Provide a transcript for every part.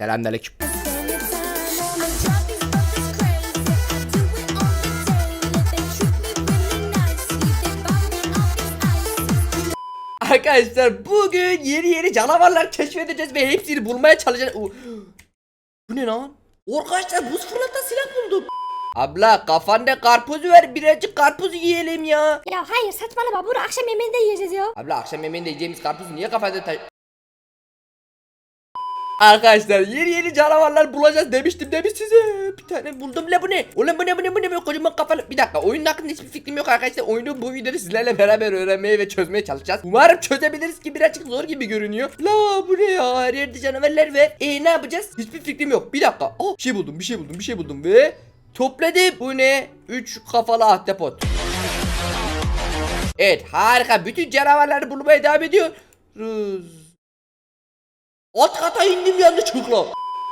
Selamünaleyküm. Arkadaşlar bugün yeni yeni canavarlar keşfedeceğiz ve hepsini bulmaya çalışacağız. Bu ne lan? Arkadaşlar buz fırlatan silah buldum. Abla kafanda karpuz ver birazcık karpuz yiyelim ya. Ya hayır saçmalama bunu akşam yemeğinde yiyeceğiz ya. Abla akşam yemeğinde yiyeceğimiz karpuzu niye kafanda tay... Arkadaşlar yeni yeni canavarlar bulacağız demiştim demiş size. Bir tane buldum la bu ne? Ulan bu ne bu ne bu ne? Böyle kocaman kafalı. Bir dakika oyunun hakkında hiçbir fikrim yok arkadaşlar. Oyunu bu videoda sizlerle beraber öğrenmeye ve çözmeye çalışacağız. Umarım çözebiliriz ki birazcık zor gibi görünüyor. La bu ne ya? Her yerde canavarlar var. E ne yapacağız? Hiçbir fikrim yok. Bir dakika. Oh bir şey buldum bir şey buldum bir şey buldum ve topladım. Bu ne? 3 kafalı ahtapot. Evet harika. Bütün canavarları bulmaya devam ediyoruz. Alt kata indim yanlışlıkla.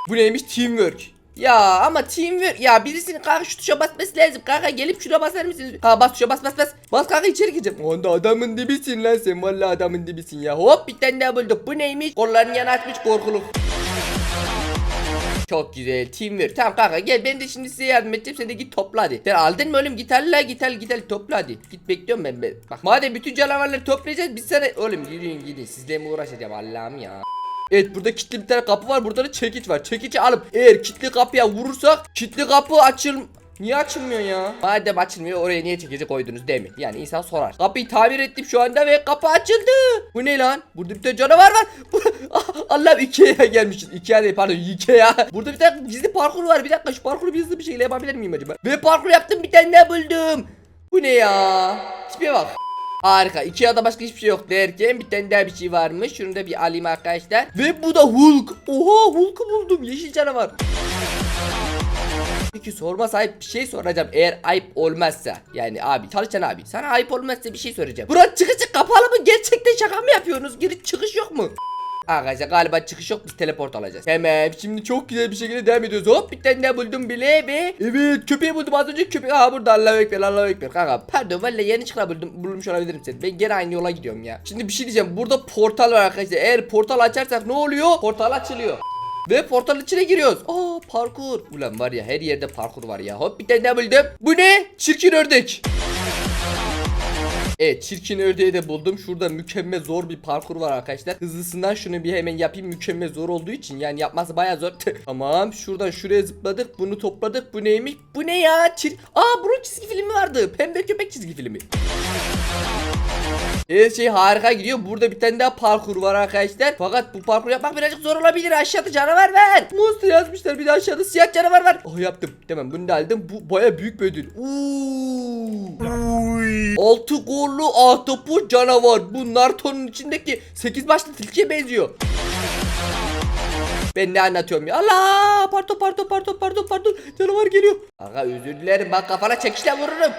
Bu neymiş teamwork. Ya ama teamwork ya birisinin kanka şu tuşa basması lazım kanka gelip şuna basar mısınız? Kanka bas tuşa bas bas bas. Bas kanka içeri gireceğim. Onda adamın dibisin lan sen vallahi adamın dibisin ya. Hop bir tane daha bulduk. Bu neymiş? Kollarını yana açmış korkuluk. Çok güzel teamwork. Tamam kanka gel ben de şimdi size yardım edeceğim. Sen de git topla hadi. Sen aldın mı oğlum gitarla gitar gitar topla hadi. Git bekliyorum ben. ben. Bak madem bütün canavarları toplayacağız biz sana oğlum gidin gidin sizle mi uğraşacağım Allah'ım ya. Evet burada kilitli bir tane kapı var. Burada da çekiç var. Çekici alıp eğer kilitli kapıya vurursak kilitli kapı açıl Niye açılmıyor ya? Madem açılmıyor oraya niye çekici koydunuz değil mi? Yani insan sorar. Kapıyı tamir ettim şu anda ve kapı açıldı. Bu ne lan? Burada bir tane canavar var. Ah, Allah Ikea'ya gelmişiz. Ikea değil pardon Ikea. Burada bir tane gizli parkur var. Bir dakika şu parkuru bir hızlı bir şekilde yapabilir miyim acaba? Ve parkur yaptım bir tane daha buldum. Bu ne ya? Tipe bak. Harika. Ikea'da başka hiçbir şey yok derken bir tane daha bir şey varmış. Şunu da bir alayım arkadaşlar. Ve bu da Hulk. Oha Hulk'u buldum. Yeşil canavar. Peki sorma sahip bir şey soracağım eğer ayıp olmazsa yani abi çalışan abi sana ayıp olmazsa bir şey soracağım Burası çıkışı kapalı mı gerçekten şaka mı yapıyorsunuz giriş çıkış yok mu? Arkadaşlar galiba çıkış yok biz teleport alacağız Hemen şimdi çok güzel bir şekilde devam ediyoruz hop bir tane daha buldum bile ve Evet köpeği buldum az önce köpek aha burada Allahu Ekber Allahu Ekber kanka pardon valla yeni çıkra buldum bulmuş olabilirim seni ben gene aynı yola gidiyorum ya Şimdi bir şey diyeceğim burada portal var arkadaşlar eğer portal açarsak ne oluyor portal açılıyor ve portalın içine giriyoruz. Aa parkur. Ulan var ya her yerde parkur var ya. Hop bir tane buldum. Bu ne? Çirkin ördek. Evet çirkin ördeği de buldum. Şurada mükemmel zor bir parkur var arkadaşlar. Hızlısından şunu bir hemen yapayım. Mükemmel zor olduğu için yani yapması baya zor. tamam şuradan şuraya zıpladık. Bunu topladık. Bu neymiş? Bu ne ya? Çir Aa bunun çizgi filmi vardı. Pembe köpek çizgi filmi. Her şey harika gidiyor. Burada bir tane daha parkur var arkadaşlar. Fakat bu parkur yapmak birazcık zor olabilir. Aşağıda canavar var. Monster yazmışlar. Bir de aşağıda siyah canavar var. Oh yaptım. Tamam bunu da aldım. Bu baya büyük bir ödül. Altı kollu ahtapot canavar. Bu Naruto'nun içindeki 8 başlı tilkiye benziyor. Ben ne anlatıyorum ya? Allah! Pardon pardon pardon pardon pardon. Canavar geliyor. Aga özür dilerim. Bak kafana çekişle vururum.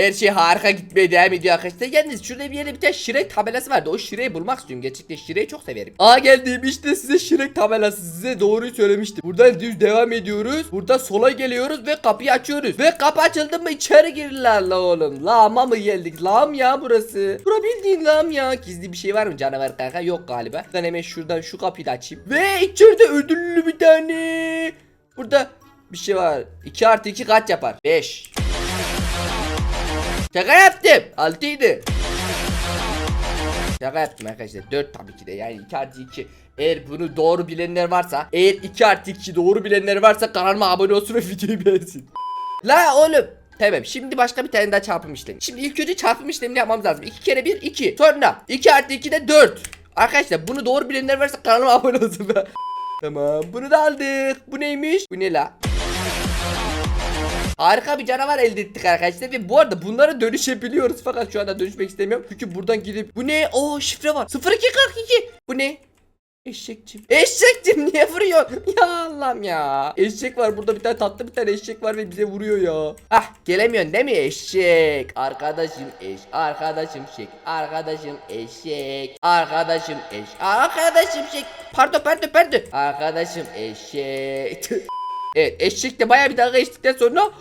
Her şey harika gitmeye devam ediyor arkadaşlar. Yalnız şurada bir yere bir tane Shrek tabelası vardı. O Shrek'i bulmak istiyorum. Gerçekten Shrek'i çok severim. Aa geldim işte size Shrek tabelası. Size doğruyu söylemiştim. Buradan düz devam ediyoruz. Burada sola geliyoruz ve kapıyı açıyoruz. Ve kapı açıldı mı içeri girirler la oğlum. Lama mı geldik? Lam ya burası. Bura bildiğin lam ya. Gizli bir şey var mı canavar kanka? Yok galiba. Ben hemen şuradan şu kapıyı da açayım. Ve içeride ödüllü bir tane. Burada bir şey var. 2 artı 2 kaç yapar? 5. Şaka yaptım. 6 idi. Şaka yaptım arkadaşlar. 4 tabii ki de yani 2 artı 2. Eğer bunu doğru bilenler varsa eğer 2 artı 2 doğru bilenler varsa kanalıma abone olsun ve videoyu beğensin. La oğlum. Tamam şimdi başka bir tane daha çarpım işlemi. Şimdi ilk önce çarpım işlemini yapmamız lazım. 2 kere 1 2. Sonra 2 artı 2 de 4. Arkadaşlar bunu doğru bilenler varsa kanalıma abone olsun. tamam bunu da aldık. Bu neymiş? Bu ne la? Harika bir canavar elde ettik arkadaşlar ve bu arada bunlara dönüşebiliyoruz fakat şu anda dönüşmek istemiyorum. Çünkü buradan gidip bu ne? Oo şifre var. 0242. Bu ne? Eşekçim. Eşekçim niye vuruyorsun? Ya Allah'ım ya. Eşek var burada bir tane tatlı bir tane eşek var ve bize vuruyor ya. Ah gelemiyorsun değil mi eşek? Arkadaşım eş. Arkadaşım şek. Arkadaşım eşek. Arkadaşım eş. Arkadaşım şek. Pardon pardon pardon. Arkadaşım eşek. Evet eşekle baya bir dalga geçtikten sonra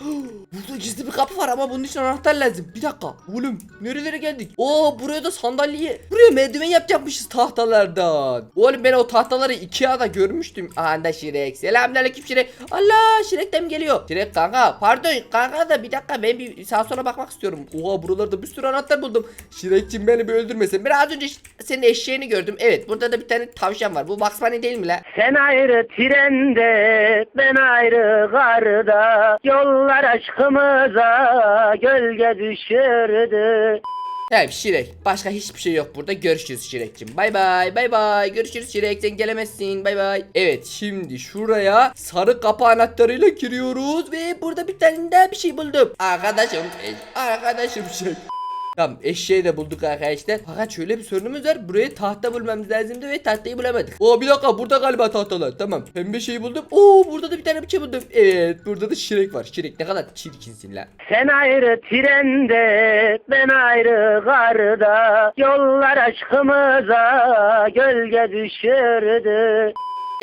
Burada gizli bir kapı var ama bunun için anahtar lazım. Bir dakika. Oğlum nerelere geldik? Oo buraya da sandalye. Buraya merdiven yapacakmışız tahtalardan. Oğlum ben o tahtaları Ikea'da görmüştüm. Anda Şirek. Selamünaleyküm Şirek. Allah Şirek mi geliyor? Şirek kanka pardon kanka da bir dakika ben bir sağa sola bakmak istiyorum. Oha buralarda bir sürü anahtar buldum. Şirekçim beni bir öldürmesin. Ben az önce senin eşeğini gördüm. Evet burada da bir tane tavşan var. Bu Bugs değil mi la? Sen ayrı trende, ben ayrı garda. Yollar aşkımıza gölge düşürdü. Evet Şirek. Başka hiçbir şey yok burada. Görüşürüz Şirek'cim. Bay bay. Bay bay. Görüşürüz Şirek. Sen gelemezsin. Bay bay. Evet şimdi şuraya sarı kapı anahtarıyla giriyoruz ve burada bir tane daha bir şey buldum. Arkadaşım. Arkadaşım şey. Tamam eşeği de bulduk arkadaşlar. Fakat şöyle bir sorunumuz var. Buraya tahta bulmamız lazımdı ve tahtayı bulamadık. Oo bir dakika burada galiba tahtalar. Tamam. Pembe şeyi buldum. Oo burada da bir tane şey buldum. Evet burada da Şirek var. Şirek ne kadar çirkinsin lan. Sen ayrı trende, ben ayrı garda. Yollar aşkımıza gölge düşürdü.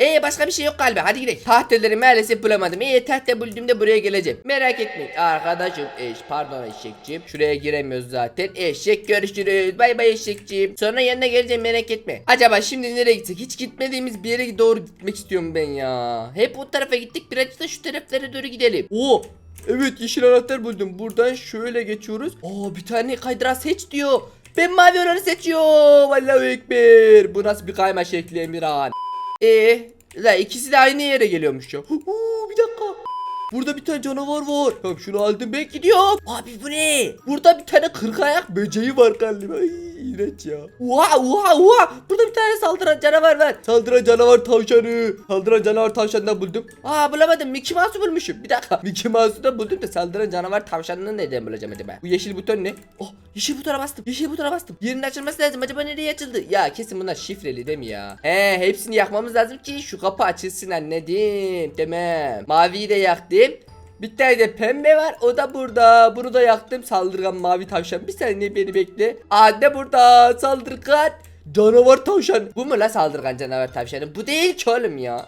Ee başka bir şey yok galiba hadi gidelim. Tahteleri maalesef bulamadım. Ee tahta bulduğumda buraya geleceğim. Merak etmeyin. Arkadaşım eş pardon eşekciğim. Şuraya giremiyoruz zaten. Eşek görüşürüz. Bay bay eşekciğim. Sonra yanına geleceğim merak etme. Acaba şimdi nereye gitsek? Hiç gitmediğimiz bir yere doğru gitmek istiyorum ben ya. Hep o tarafa gittik. Birazcık da şu taraflara doğru gidelim. Oo Evet yeşil anahtar buldum. Buradan şöyle geçiyoruz. Aa bir tane kaydıra seç diyor. Ben mavi olanı seçiyorum. Allahu Ekber. Bu nasıl bir kayma şekli Emirhan? Ee, la ikisi de aynı yere geliyormuş ya. Huu, bir dakika. Burada bir tane canavar var. Tamam şunu aldım ben gidiyorum. Abi bu ne? Burada bir tane kırk ayak böceği var galiba. Ay, iğrenç ya. Oha oha oha. Burada bir tane saldıran canavar var. Saldıran canavar tavşanı. Saldıran canavar tavşanından buldum. Aa bulamadım. Mickey Mouse'u bulmuşum. Bir dakika. Mickey Mouse'u da buldum da saldıran canavar tavşanını neden bulacağım acaba? Bu yeşil buton ne? Oh yeşil butona bastım. Yeşil butona bastım. Yerinin açılması lazım. Acaba nereye açıldı? Ya kesin bunlar şifreli değil mi ya? He hepsini yakmamız lazım ki şu kapı açılsın anladım. Tamam. Maviyi de yaktım. Bir tane de pembe var o da burada. Bunu da yaktım saldırgan mavi tavşan. Bir saniye beni bekle. Anne burada saldırgan. Canavar tavşan. Bu mu la saldırgan canavar tavşanı? Bu değil ki oğlum ya.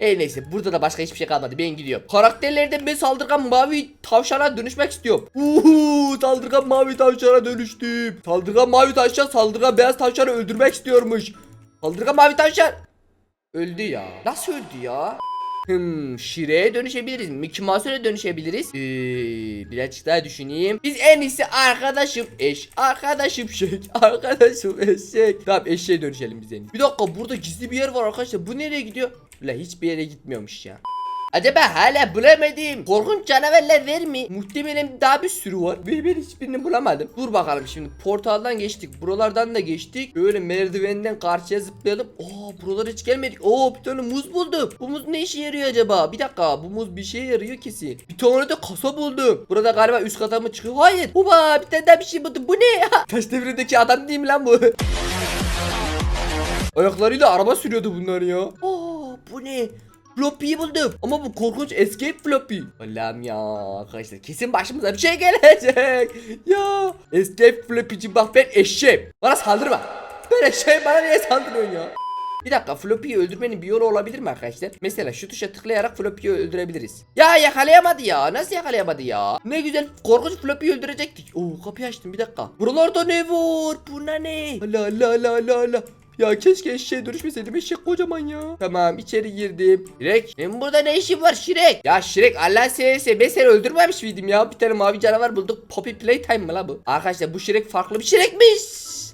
E neyse burada da başka hiçbir şey kalmadı ben gidiyorum. Karakterlerden ben saldırgan mavi tavşana dönüşmek istiyorum. Uhu saldırgan mavi tavşana dönüştüm. Saldırgan mavi tavşan saldırgan beyaz tavşanı öldürmek istiyormuş. Saldırgan mavi tavşan. Öldü ya. Nasıl öldü ya? Hmm, Şire'ye dönüşebiliriz. Mickey Mouse'a dönüşebiliriz. Ee, birazcık daha düşüneyim. Biz en iyisi arkadaşım eş, arkadaşım şey, arkadaşım eşek. Tamam eşeğe dönüşelim biz en iyisi. Bir dakika burada gizli bir yer var arkadaşlar. Bu nereye gidiyor? La hiçbir yere gitmiyormuş ya. Acaba hala bulamadım. Korkunç canavarlar var mı? Muhtemelen daha bir sürü var. Ve ben hiçbirini bulamadım. Dur bakalım şimdi. Portaldan geçtik. Buralardan da geçtik. Böyle merdivenden karşıya zıplayalım. Aa buralara hiç gelmedik. Oo bir tane muz buldum. Bu muz ne işe yarıyor acaba? Bir dakika. Bu muz bir şeye yarıyor kesin. Bir tane de kasa buldum. Burada galiba üst kata mı çıkıyor? Hayır. Baba bir tane daha bir şey buldum. Bu ne ya? Taş devrindeki adam değil mi lan bu? Ayaklarıyla araba sürüyordu bunlar ya. Aa bu ne? Floppy'yi buldum. Ama bu korkunç escape floppy. Allah'ım ya arkadaşlar kesin başımıza bir şey gelecek. Ya escape floppy'ci bak ben eşeğim. Bana saldırma. Ben eşeğim bana niye saldırıyorsun ya? Bir dakika Floppy'yi öldürmenin bir yolu olabilir mi arkadaşlar? Mesela şu tuşa tıklayarak Floppy'yi öldürebiliriz. Ya yakalayamadı ya. Nasıl yakalayamadı ya? Ne güzel korkunç Floppy'yi öldürecektik. Oo kapıyı açtım bir dakika. Buralarda ne var? Buna ne? Allah Allah Allah Allah Allah. Ya keşke eşeğe dönüşmeseydim eşek kocaman ya. Tamam içeri girdim. Şirek benim burada ne işim var Şirek? Ya Şirek Allah severse ben seni öldürmemiş miydim ya? Bir tane mavi canavar bulduk. Poppy Playtime mı la bu? Arkadaşlar bu Şirek farklı bir Şirekmiş.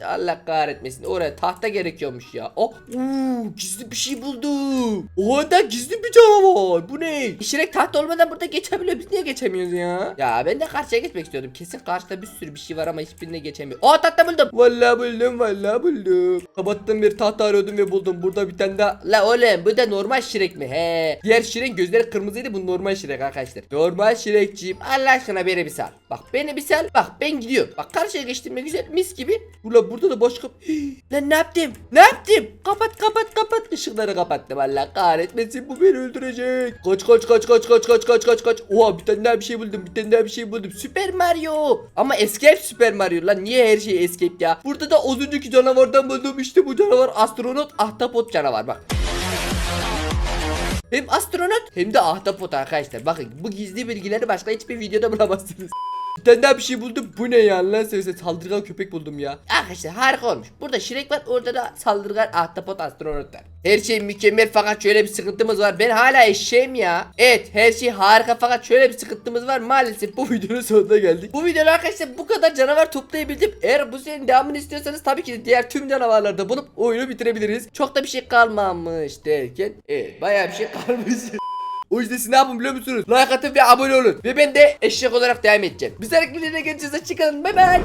Allah kahretmesin. Oraya tahta gerekiyormuş ya. Oh, uuu, gizli bir şey buldum. O da gizli bir canavar. Bu ne? Şirek tahta olmadan burada geçebiliyor. Biz niye geçemiyoruz ya? Ya ben de karşıya geçmek istiyordum. Kesin karşıda bir sürü bir şey var ama hiçbirine geçemiyor. Aa tahta buldum. Vallahi buldum vallahi buldum. Kapattım bir tahta arıyordum ve buldum. Burada bir tane daha. La oğlum bu da normal şirek mi? He. Diğer şirin gözleri kırmızıydı. Bu normal şirek arkadaşlar. Normal şirekciğim. Allah aşkına beni bir sal. Bak beni bir sal. Bak ben gidiyorum. Bak karşıya geçtim ne güzel mis gibi. Ula burada da başka. Lan ne yaptım? Ne yaptım? Kapat kapat kapat. Işıkları kapattım. Allah kahretmesin bu beni öldürecek. Kaç kaç kaç kaç kaç kaç kaç kaç kaç. Oha bir tane daha bir şey buldum. Bir tane daha bir şey buldum. Süper Mario. Ama Escape Süper Mario lan. Niye her şey Escape ya? Burada da az önceki canavardan buldum. İşte bu canavar astronot ahtapot canavar bak. Hem astronot hem de ahtapot arkadaşlar. Bakın bu gizli bilgileri başka hiçbir videoda bulamazsınız. Bir daha bir şey buldum. Bu ne ya lan sen saldırgan köpek buldum ya. Arkadaşlar harika olmuş. Burada Shrek var orada da saldırgan ahtapot astronot var. Her şey mükemmel fakat şöyle bir sıkıntımız var. Ben hala eşeğim ya. Evet her şey harika fakat şöyle bir sıkıntımız var. Maalesef bu videonun sonuna geldik. Bu videoda arkadaşlar bu kadar canavar toplayabildim. Eğer bu serinin devamını istiyorsanız tabii ki de diğer tüm canavarları da bulup oyunu bitirebiliriz. Çok da bir şey kalmamış derken. Evet bayağı bir şey kalmış. O yüzden siz ne yapın biliyor musunuz? Like atın ve abone olun. Ve ben de eşek olarak devam edeceğim. Bir sonraki videoda görüşürüz. Hoşçakalın. Bay bay.